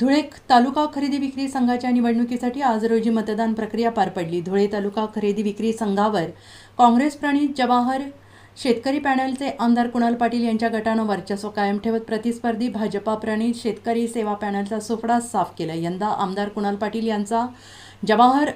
धुळे तालुका खरेदी विक्री संघाच्या निवडणुकीसाठी आज रोजी मतदान प्रक्रिया पार पडली. धुळे तालुका खरेदी विक्री संघावर काँग्रेस प्रणित जवाहर शेतकरी पॅनलचे आमदार कुणाल पाटील यांच्या गटानं वर्चस्व कायम ठेवत प्रतिस्पर्धी भाजपा प्रणित शेतकरी सेवा पॅनलचा सुफडा साफ केला. यंदा आमदार कुणाल पाटील यांचा जवाहर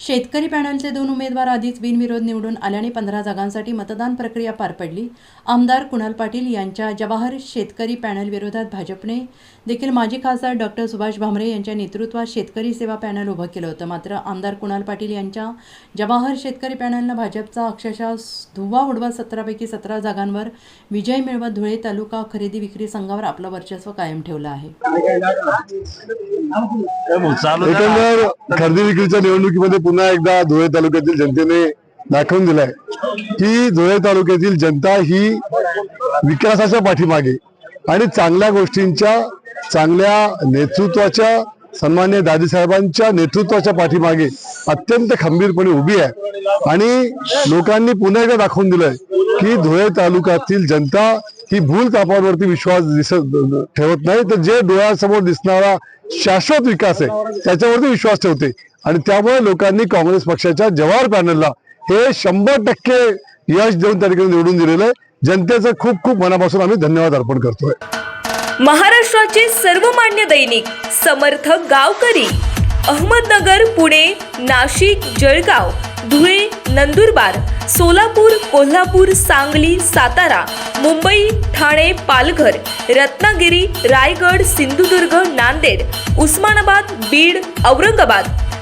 शेतकरी पॅनलचे दोन उमेदवार आधीच बिनविरोध निवडून आल्याने पंधरा जागांसाठी मतदान प्रक्रिया पार पडली. आमदार कुणाल पाटील यांच्या जवाहर शेतकरी पॅनल विरोधात भाजपने देखील माजी खासदार डॉक्टर सुभाष भामरे यांच्या नेतृत्वात शेतकरी सेवा पॅनल उभं केलं होतं. मात्र आमदार कुणाल पाटील यांच्या जवाहर शेतकरी पॅनलनं भाजपचा अक्षरशः धुवा उडवा सतरापैकी सतरा जागांवर विजय मिळवत धुळे तालुका खरेदी विक्री संघावर आपलं वर्चस्व कायम ठेवलं आहे. खरेदी विक्रीच्या निवडणुकीमध्ये पुन्हा एकदा धुळे तालुक्यातील जनतेने दाखवून दिलाय की धुळे तालुक्यातील जनता ही विकासाच्या पाठीमागे आणि चांगल्या गोष्टींच्या चांगल्या नेतृत्वाच्या सन्मान्य दादीसाहेबांच्या नेतृत्वाच्या पाठीमागे अत्यंत खंबीरपणे उभी आहे. आणि लोकांनी पुन्हा एकदा दाखवून दिलंय की धुळे तालुक्यातील जनता ही भूल तापांवरती विश्वास दिसत ठेवत नाही. तर जे डोळ्यासमोर दिसणारा शाश्वत विकास आहे त्याच्यावरती विश्वास ठेवते. आणि त्यामुळे लोकांनी काँग्रेस पक्षाच्या जवाहर पॅनलला हे शंभर टक्के यश देऊन त्या ठिकाणी निवडून दिलेलं आहे. जनतेचं खूप खूप मनापासून आम्ही धन्यवाद अर्पण करतोय. महाराष्ट्राचे सर्वमान्य दैनिक समर्थ गावकरी अहमदनगर पुणे नाशिक जळगाव धुळे नंदुरबार सोलापूर कोल्हापूर सांगली सातारा मुंबई ठाणे पालघर रत्नागिरी रायगड सिंधुदुर्ग नांदेड उस्मानाबाद बीड औरंगाबाद